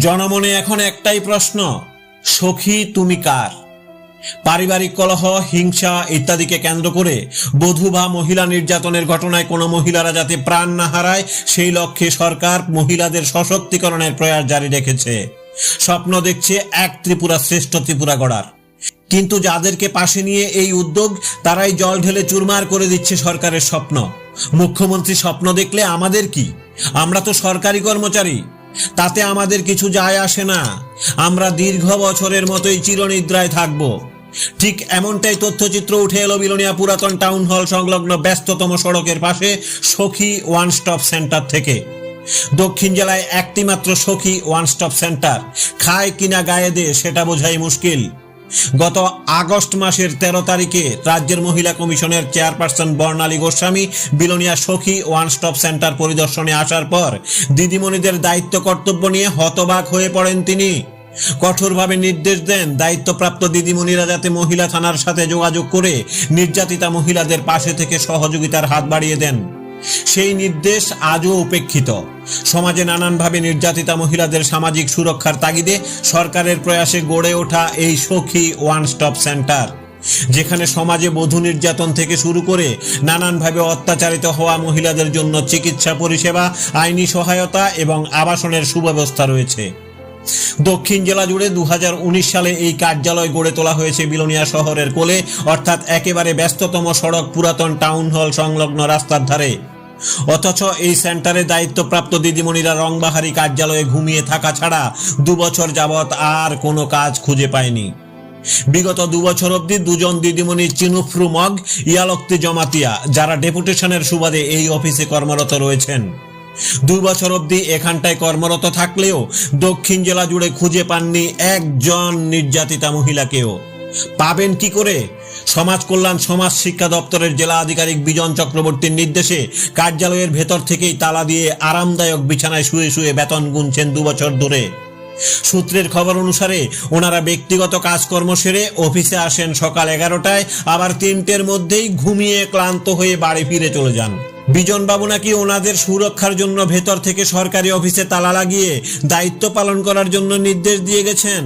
জনমনে এখন একটাই প্রশ্ন, সখী তুমি কার? পারিবারিক কলহ, হিংসা ইত্যাদিকে কেন্দ্র করে বধূ বা মহিলা নির্যাতনের ঘটনায় কোনো মহিলারা যাতে প্রাণ না হারায়, সেই লক্ষ্যে সরকার মহিলাদের সশক্তিকরণের প্রয়াস জারি রেখেছে। স্বপ্ন দেখছে এক ত্রিপুরা শ্রেষ্ঠ ত্রিপুরা গড়ার। কিন্তু যাদেরকে পাশে নিয়ে এই উদ্যোগ, তারাই জল ঢেলে চুরমার করে দিচ্ছে সরকারের স্বপ্ন। মুখ্যমন্ত্রী স্বপ্ন দেখলে আমাদের কি? আমরা তো সরকারি কর্মচারী। তাতে আমাদের কিছু যায় আসে না। আমরা দীর্ঘ বছরের মতোই চিরনিদ্রায় থাকব। ঠিক এমনটাই তথ্যচিত্র উঠে এলো বিলোনিয়া পুরাতন টাউন হল সংলগ্ন ব্যস্ততম সড়কের পাশে সখী ওয়ান স্টপ সেন্টার থেকে। দক্ষিণ জেলায় একটি মাত্র সখী ওয়ান স্টপ সেন্টার। খায় কিনা গায়ে দে সেটা বোঝাই মুশকিল। গত আগস্ট মাসের তেরো তারিখে রাজ্যের মহিলা কমিশনের চেয়ারপারসন বর্ণালী গোস্বামী বিলোনিয়া সখী ওয়ান স্টপ সেন্টার পরিদর্শনে আসার পর দিদিমণিদের দায়িত্ব কর্তব্য নিয়ে হতবাক হয়ে পড়েন তিনি। কঠোরভাবে নির্দেশ দেন দায়িত্বপ্রাপ্ত দিদিমণিরা যাতে মহিলা থানার সাথে যোগাযোগ করে নির্যাতিতা মহিলাদের পাশে থেকে সহযোগিতার হাত বাড়িয়ে দেন। সেই নির্দেশ আজও উপেক্ষিত। সমাজে নানানভাবে নির্যাতিতা মহিলাদের সামাজিক সুরক্ষার তাগিদে সরকারের প্রয়াসে গড়ে ওঠা এই সখী ওয়ান স্টপ সেন্টার, যেখানে সমাজে বধূ নির্যাতন থেকে শুরু করে নানানভাবে অত্যাচারিত হওয়া মহিলাদের জন্য চিকিৎসা পরিষেবা, আইনি সহায়তা এবং আবাসনের সুব্যবস্থা রয়েছে। দক্ষিণ জেলা জুড়ে দু হাজার উনিশ সালে এই কার্যালয় গড়ে তোলা হয়েছে বিলোনিয়া শহরের কোলে, অর্থাৎ একেবারে ব্যস্ততম সড়ক পুরাতন টাউন হল সংলগ্ন রাস্তার ধারে। অথচ এই সেন্টারে দায়িত্বপ্রাপ্ত দিদিমণিরা রংবাহারি কার্যালয়ে ঘুমিয়ে থাকা ছাড়া দুবছর যাবৎ আর কোনো কাজ খুঁজে পায়নি। বিগত দুবছর অবধি দুজন দিদিমণি চিনুফ্রু মগ, ইয়ালক্তি জমাতিয়া, যারা ডেপুটেশনের সুবাদে এই অফিসে কর্মরত রয়েছেন। দুই বছর অবধি এখানটায় কর্মরত থাকলেও দক্ষিণ জেলা জুড়ে খুঁজে পাননি একজন নির্যাতিতা মহিলাকেও। পাবেন কি করে? সমাজ কল্যাণ, সমাজ শিক্ষা দপ্তরের জেলা আধিকারিক বিজন চক্রবর্তীর নির্দেশে কার্যালয়ের ভেতর থেকেই তালা দিয়ে আরামদায়ক বিছানায় শুয়ে শুয়ে বেতন গুনছেন দু বছর ধরে। সূত্রের খবর অনুসারে ওনারা ব্যক্তিগত কাজকর্ম সেরে অফিসে আসেন সকাল এগারোটায়, আবার তিনটের মধ্যেই ঘুমিয়ে ক্লান্ত হয়ে বাড়ি ফিরে চলে যান। বিজনবাবু নাকি ওনাদের সুরক্ষার জন্য ভেতর থেকে সরকারি অফিসে তালা লাগিয়ে দায়িত্ব পালন করার জন্য নির্দেশ দিয়ে গেছেন।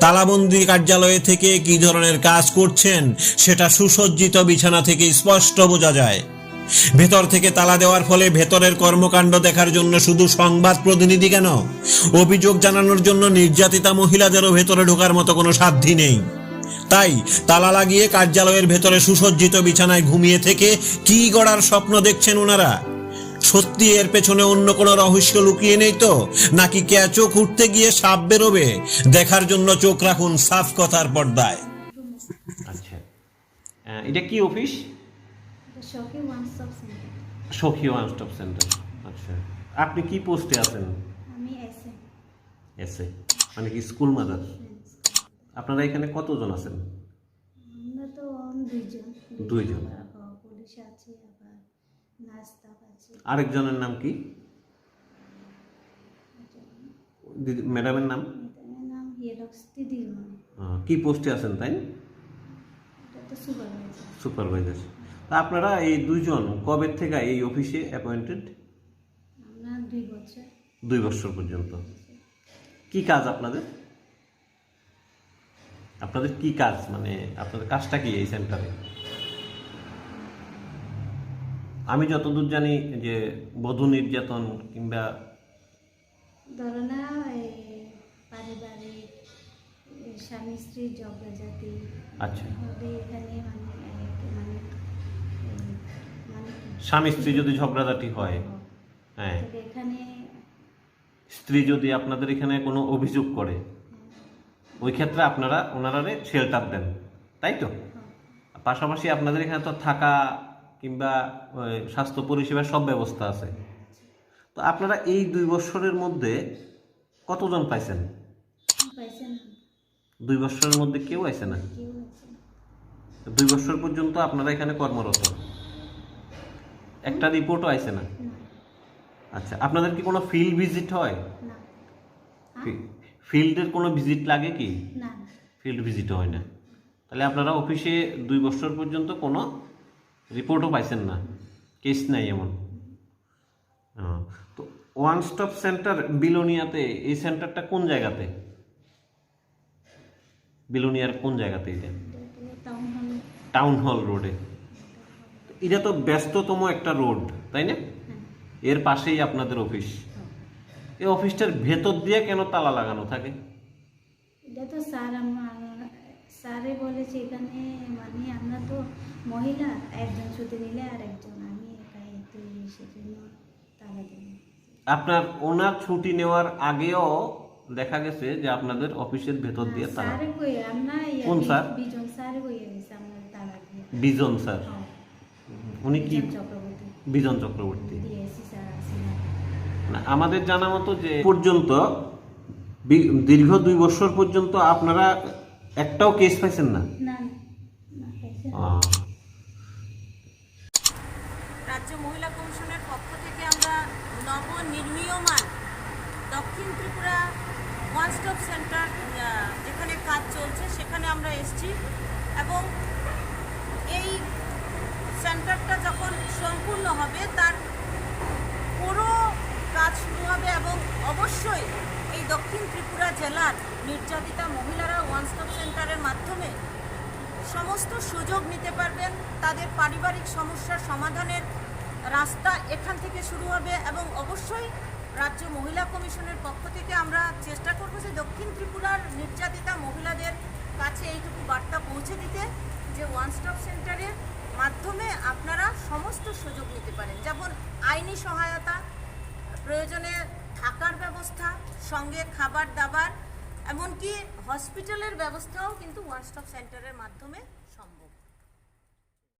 তালাবন্দি কার্যালয়ে থেকে কি ধরনের কাজ করছেন সেটা সুসজ্জিত বিছানা থেকে স্পষ্ট বোঝা যায়। ভেতর থেকে তালা দেওয়ার ফলে ভেতরের কর্মকাণ্ড দেখার জন্য শুধু সংবাদ প্রতিনিধি কেন? অভিযোগ জানানোর জন্য নির্যাতিতা মহিলাদেরও ভেতরে ঢোকার মতো কোনো সাধ্যি নেই। তাই তালা লাগিয়ে কার্যালয়ের ভেতরে সুসজ্জিত বিছানায় ঘুমিয়ে থেকে কি গড়ার স্বপ্ন দেখছেন ওনারা? সত্যি এর পেছনে অন্য কোনো রহস্য লুকিয়ে নেই তো? নাকি ক্যাচো উঠতে গিয়ে সাপ বেরোবে? দেখার জন্য চোখ রাখুন সাফ কথার পর্দায়। আচ্ছা। এটা কি অফিস? শখে one stop centre Sakhi one stop centre আচ্ছা। আপনি কি পোস্টে আছেন? আমি এসে এসে মানে কি স্কুল মাদার? আপনারা এখানে কতজন আছেন? আমরা তো দুইজন। দুইজন। আবার পুলিশ আছে আবার নার্স স্টাফ আছে আরেকজনের নাম কি? দিদি ম্যাডামের নাম? কি পোস্টে আছেন তাই সুপারভাইজার। তা আপনারা এই দুইজন কবে থেকে এই অফিসে অ্যাপয়েন্টেড? দুই বছর পর্যন্ত। কি কাজ আপনাদের? আপনাদের কি কাজ? মানে আপনাদের কাজটা কি এই সেন্টারে? আমি যতদূর জানি যে বধূ নির্যাতন কিংবা ধরো না পারিবারিক স্বামী স্ত্রীর ঝগড়াঝাটি আচ্ছা। এখানে মানে মানে মানে স্বামী স্ত্রী যদি ঝগড়াঝাটি হয় হ্যাঁ। স্ত্রী যদি আপনাদের এখানে কোনো অভিযোগ করে ওই ক্ষেত্রে আপনারা ওনারারে শেল্টার দেন তাই তো? পাশাপাশি আপনাদের এখানে তো থাকা কিংবা স্বাস্থ্য পরিষেবার সব ব্যবস্থা আছে। তো আপনারা এই দুই বছরের মধ্যে কতজন পাইছেন? দুই বছরের মধ্যে কেউ আইছে না? আছে। দুই বছর পর্যন্ত আপনারা এখানে কর্মরত? একটা রিপোর্টও আইছে না? আচ্ছা আপনাদের কি কোনো ফিল্ড ভিজিট হয়? ফিল্ডের কোনো ভিজিট লাগে কি? ফিল্ড ভিজিট হয় না। তাহলে আপনারা অফিসে দুই বছর পর্যন্ত কোনো রিপোর্টও পাইছেন না। কেস নাই এমন। হ্যাঁ, তো ওয়ান স্টপ সেন্টার বিলোনিয়াতে এই সেন্টারটা কোন জায়গাতে? বিলোনিয়ার কোন জায়গাতে এটা? টাউন হল টাউন হল রোডে এটা তো ব্যস্ততম একটা রোড তাই না? এর পাশেই আপনাদের অফিস এই অফিসটার ভেতর দিয়ে কেন তালা লাগানো থাকে? এটা তো স্যার আমার স্যারে বলেছে এখানে মানে আমরা তো মহিলা একজন শুধু নিলে আর একজন আমি একাই তো সেজন্য তালা দিই আপনার ওনার ছুটি নেওয়ার আগেও দেখা গেছে যে আপনাদের অফিসের ভেতর দিয়ে তালা। স্যারে কই আমরা কোন স্যার? বিজন স্যারে কইয়া গেছে আমরা তালা দিয়ে। বিজন স্যার? হ্যাঁ, উনি কি? চক্রবর্তী। বিজন চক্রবর্তী। ডিএসসি স্যার না, আমাদের জানা মতো যে পর্যন্ত দীর্ঘ দুই বছর পর্যন্ত আপনারা একটাও কেস পাইছেন না? রাজ্য মহিলা কমিশনের পক্ষ থেকে আমরা নবনির্মীয়মান Dakshin Tripura one stop centre আহ, যেখানে কাজ চলছে সেখানে আমরা এসেছি। এবং এই সেন্টারটা যখন সম্পূর্ণ হবে তার পুরো কাজ শুরু হবে এবং অবশ্যই জেলার নির্যাতিতা মহিলারা ওয়ান স্টপ সেন্টারের মাধ্যমে সমস্ত সুযোগ নিতে পারবেন। তাদের পারিবারিক সমস্যার সমাধানের রাস্তা এখান থেকে শুরু হবে এবং অবশ্যই রাজ্য মহিলা কমিশনের পক্ষ থেকে আমরা চেষ্টা করব যে দক্ষিণ ত্রিপুরার নির্যাতিতা মহিলাদের কাছে এইটুকু বার্তা পৌঁছে দিতে যে ওয়ান স্টপ সেন্টারের মাধ্যমে আপনারা সমস্ত সুযোগ নিতে পারেন। যেমন আইনি সহায়তা, প্রয়োজনে থাকার ব্যবস্থা সঙ্গে খাবার দাবার এমনকি হসপিটালের ব্যবস্থাও কিন্তু ওয়ান স্টপ সেন্টারের মাধ্যমে